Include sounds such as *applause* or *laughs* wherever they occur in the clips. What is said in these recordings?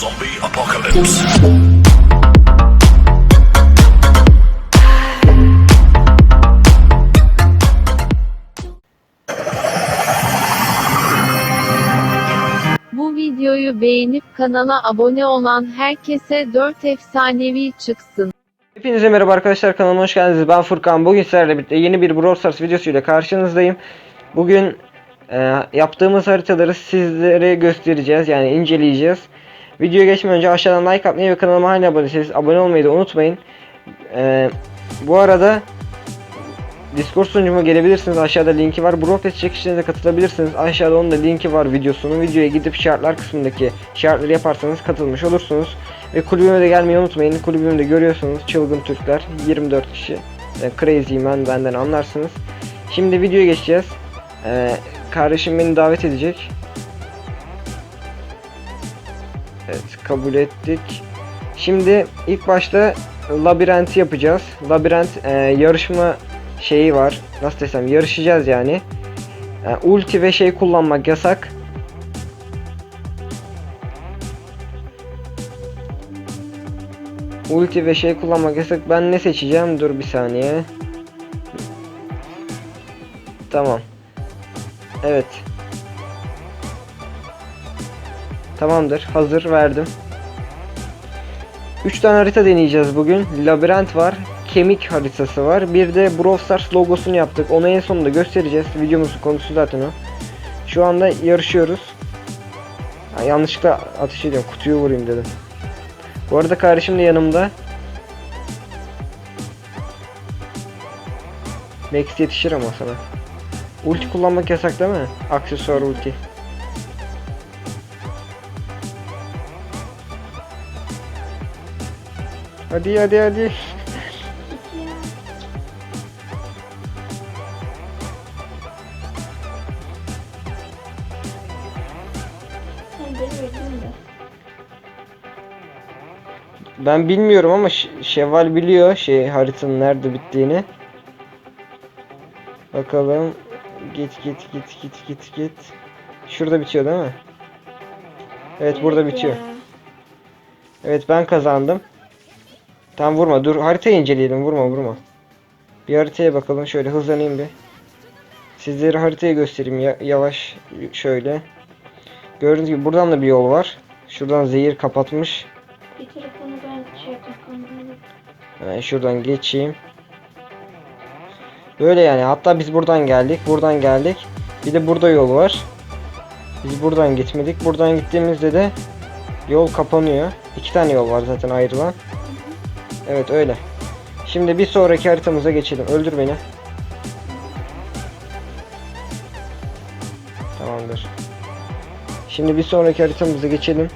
Zombie apocalypse. Bu videoyu beğenip kanala abone olan herkese 4 efsanevi çıksın. Hepinize merhaba arkadaşlar kanalıma hoş geldiniz. Ben Furkan. Bugün sizlerle birlikte yeni bir Brawl Stars videosuyla karşınızdayım. Bugün e, yaptığımız haritaları sizlere göstereceğiz. Yani inceleyeceğiz. Videoya geçmeden önce aşağıdan like atmayı ve kanalıma hala abone değilseniz abone olmayı da unutmayın. E, bu arada Discord sunucuma gelebilirsiniz. Aşağıda linki var. Pass çekişlerine de katılabilirsiniz. Aşağıda onun da linki var videosunun. Videoya gidip şartlar kısmındaki şartları yaparsanız katılmış olursunuz. Ve kulübüme de gelmeyi unutmayın. Kulübümde görüyorsunuz çılgın Türkler 24 kişi. E, Crazy Man benden anlarsınız. Şimdi videoya geçeceğiz. E, kardeşim beni davet edecek. Evet kabul ettik. Şimdi ilk başta labirenti yapacağız. Labirent e, yarışma şeyi var. Nasıl desem yarışacağız yani. E, ulti ve şey kullanmak yasak. Ulti ve şey kullanmak yasak. Ben ne seçeceğim? Dur bir saniye. Tamam. Evet. Tamamdır. Hazır verdim. 3 tane harita deneyeceğiz bugün. Labirent var. Kemik haritası var. Bir de Brawl Stars logosunu yaptık. Onu en sonunda göstereceğiz. Videomuzun konusu zaten o. Şu anda yarışıyoruz. Ha, yanlışlıkla ateş ediyorum. Kutuyu vurayım dedim. Bu arada kardeşim de yanımda. Max yetişir ama sana. Ulti kullanmak yasak değil mi? Aksesuar ulti. Hadi hadi hadi. Ben bilmiyorum ama Şevval biliyor şey haritanın nerede bittiğini. Bakalım. Git git git git git git. Şurada bitiyor değil mi? Evet burada bitiyor. Evet ben kazandım. Tamam vurma dur haritayı inceleyelim vurma vurma. Bir haritaya bakalım şöyle hızlanayım bir. Sizlere haritayı göstereyim ya- yavaş şöyle. Gördüğünüz gibi buradan da bir yol var. Şuradan zehir kapatmış. Bir telefonu ben şey. Hemen şuradan geçeyim. Böyle yani hatta biz buradan geldik buradan geldik. Bir de burada yol var. Biz buradan gitmedik. Buradan gittiğimizde de yol kapanıyor. İki tane yol var zaten ayrılan. Evet öyle. Şimdi bir sonraki haritamıza geçelim. Öldür beni. Tamamdır. Şimdi bir sonraki haritamıza geçelim.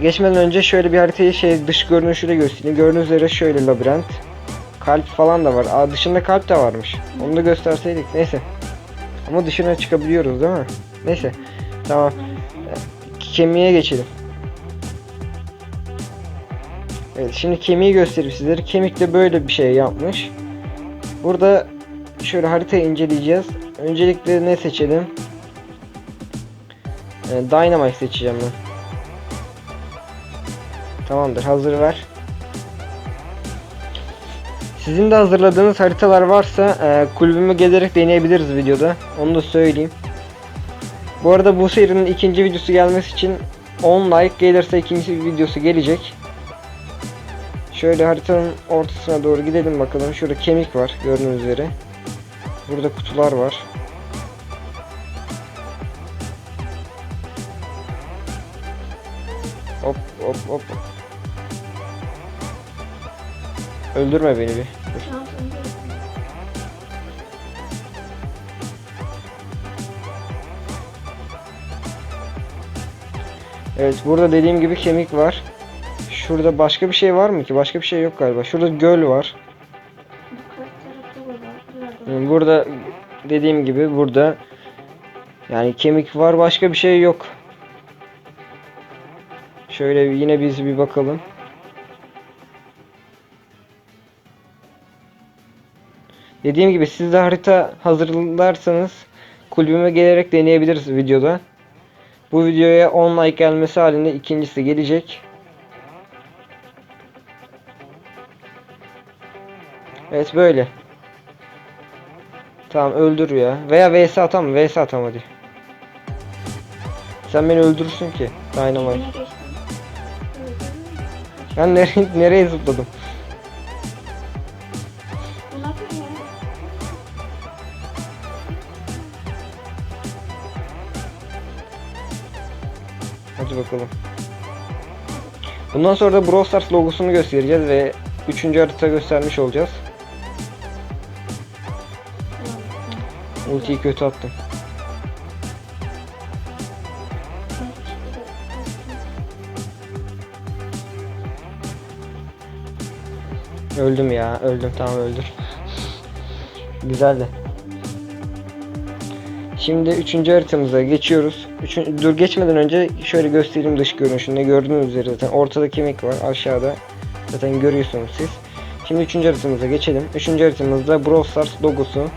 Geçmeden önce şöyle bir haritayı şey dış görünüşüyle göstereyim. Gördüğünüz üzere şöyle labirent. Kalp falan da var. Aa dışında kalp de varmış. Onu da gösterseydik. Neyse. Ama dışına çıkabiliyoruz değil mi? Neyse. Tamam. Kemiğe geçelim. Evet şimdi kemiği göstereyim sizlere. Kemik de böyle bir şey yapmış. Burada şöyle haritayı inceleyeceğiz. Öncelikle ne seçelim? Ee, Dynamite seçeceğim ben. Tamamdır hazır ver. Sizin de hazırladığınız haritalar varsa e, kulübüme gelerek deneyebiliriz videoda. Onu da söyleyeyim. Bu arada bu serinin ikinci videosu gelmesi için 10 like gelirse ikinci videosu gelecek. Şöyle haritanın ortasına doğru gidelim bakalım. Şurada kemik var gördüğünüz üzere. Burada kutular var. Hop hop hop. Öldürme beni bir. Dur. Evet burada dediğim gibi kemik var. Şurada başka bir şey var mı ki? Başka bir şey yok galiba. Şurada göl var. Burada dediğim gibi burada yani kemik var başka bir şey yok. Şöyle yine biz bir bakalım. Dediğim gibi siz de harita hazırlarsanız kulübüme gelerek deneyebiliriz videoda. Bu videoya 10 like gelmesi halinde ikincisi gelecek. Evet böyle. Tamam öldür ya. Veya vs atam vs atam hadi. Sen beni öldürürsün ki. Dynamite. Ben nereye, nereye zıpladım? Hadi bakalım. Bundan sonra da Brawl Stars logosunu göstereceğiz ve 3. harita göstermiş olacağız. Ultiyi kötü attım. Öldüm ya. Öldüm tamam öldür. Güzeldi. Şimdi üçüncü haritamıza geçiyoruz. Üçün, dur geçmeden önce şöyle göstereyim dış görünüşünde. Gördüğünüz üzere zaten ortada kemik var. Aşağıda zaten görüyorsunuz siz. Şimdi üçüncü haritamıza geçelim. Üçüncü haritamızda Brawl Stars logosu.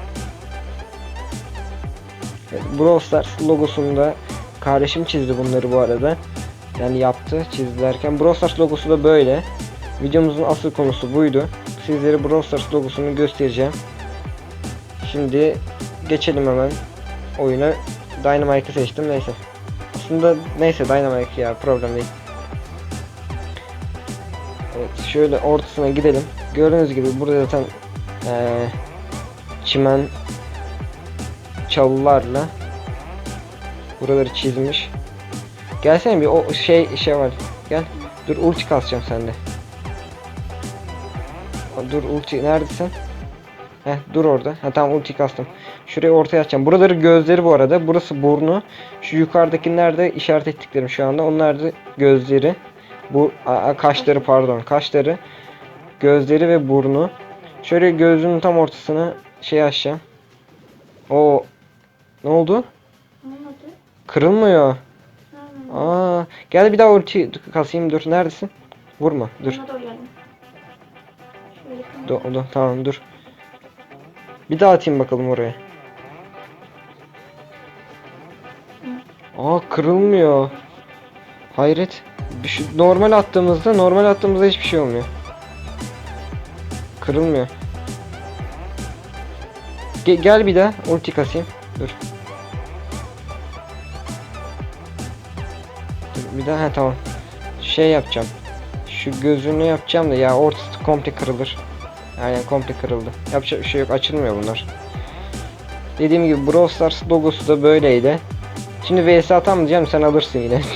Brawl Stars logosunda kardeşim çizdi bunları bu arada. Yani yaptı çizdilerken. Brawl Stars logosu da böyle. Videomuzun asıl konusu buydu. Sizlere Brawl Stars logosunu göstereceğim. Şimdi geçelim hemen oyuna. Dynamite'ı seçtim neyse. Aslında neyse Dynamite ya problem değil. Evet şöyle ortasına gidelim. Gördüğünüz gibi burada zaten eee, çimen çalılarla buraları çizmiş. Gelsene bir o şey şey var. Gel. Dur ulti kasacağım sende. Dur ulti neredesin? Heh dur orada. Ha tamam ulti kastım. Şurayı ortaya açacağım. Buraları gözleri bu arada. Burası burnu. Şu yukarıdakiler de işaret ettiklerim şu anda. Onlar da gözleri. Bu a, kaşları pardon. Kaşları, gözleri ve burnu. Şöyle gözünün tam ortasına şey açacağım. O ne oldu? Olmadı. Kırılmıyor. Aa, gel bir daha ulti kasayım dur. Neredesin? Vurma. Dur. Do, do, tamam dur. Bir daha atayım bakalım oraya. Aa kırılmıyor. Hayret. Şu normal attığımızda normal attığımızda hiçbir şey olmuyor. Kırılmıyor. Ge- gel bir daha ulti kasayım. Dur. Dur bir daha ha tamam. Şey yapacağım. Şu gözünü yapacağım da ya ortası komple kırılır. Aynen komple kırıldı. Yapacak bir şey yok açılmıyor bunlar. Dediğim gibi Brawl Stars logosu da böyleydi. Şimdi VS atam diyeceğim sen alırsın yine. *laughs*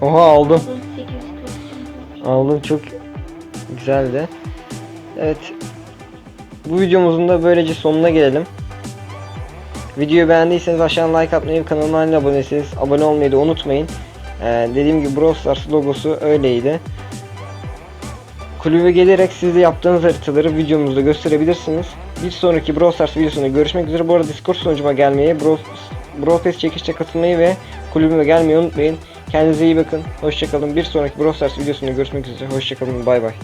Oha aldım. 840. Aldım çok güzeldi. Evet. Bu videomuzun da böylece sonuna gelelim. Videoyu beğendiyseniz aşağıdan like atmayı, kanalıma abone değilseniz abone olmayı da unutmayın. Ee, dediğim gibi Brawl Stars logosu öyleydi. Kulübe gelerek siz de yaptığınız haritaları videomuzda gösterebilirsiniz. Bir sonraki Brawl Stars videosunda görüşmek üzere. Bu arada Discord sunucuma gelmeyi, Brawl, Brawl Pass çekişte katılmayı ve kulübüme gelmeyi unutmayın. Kendinize iyi bakın. Hoşçakalın. Bir sonraki Brawl videosunda görüşmek üzere. Hoşçakalın. Bay bay.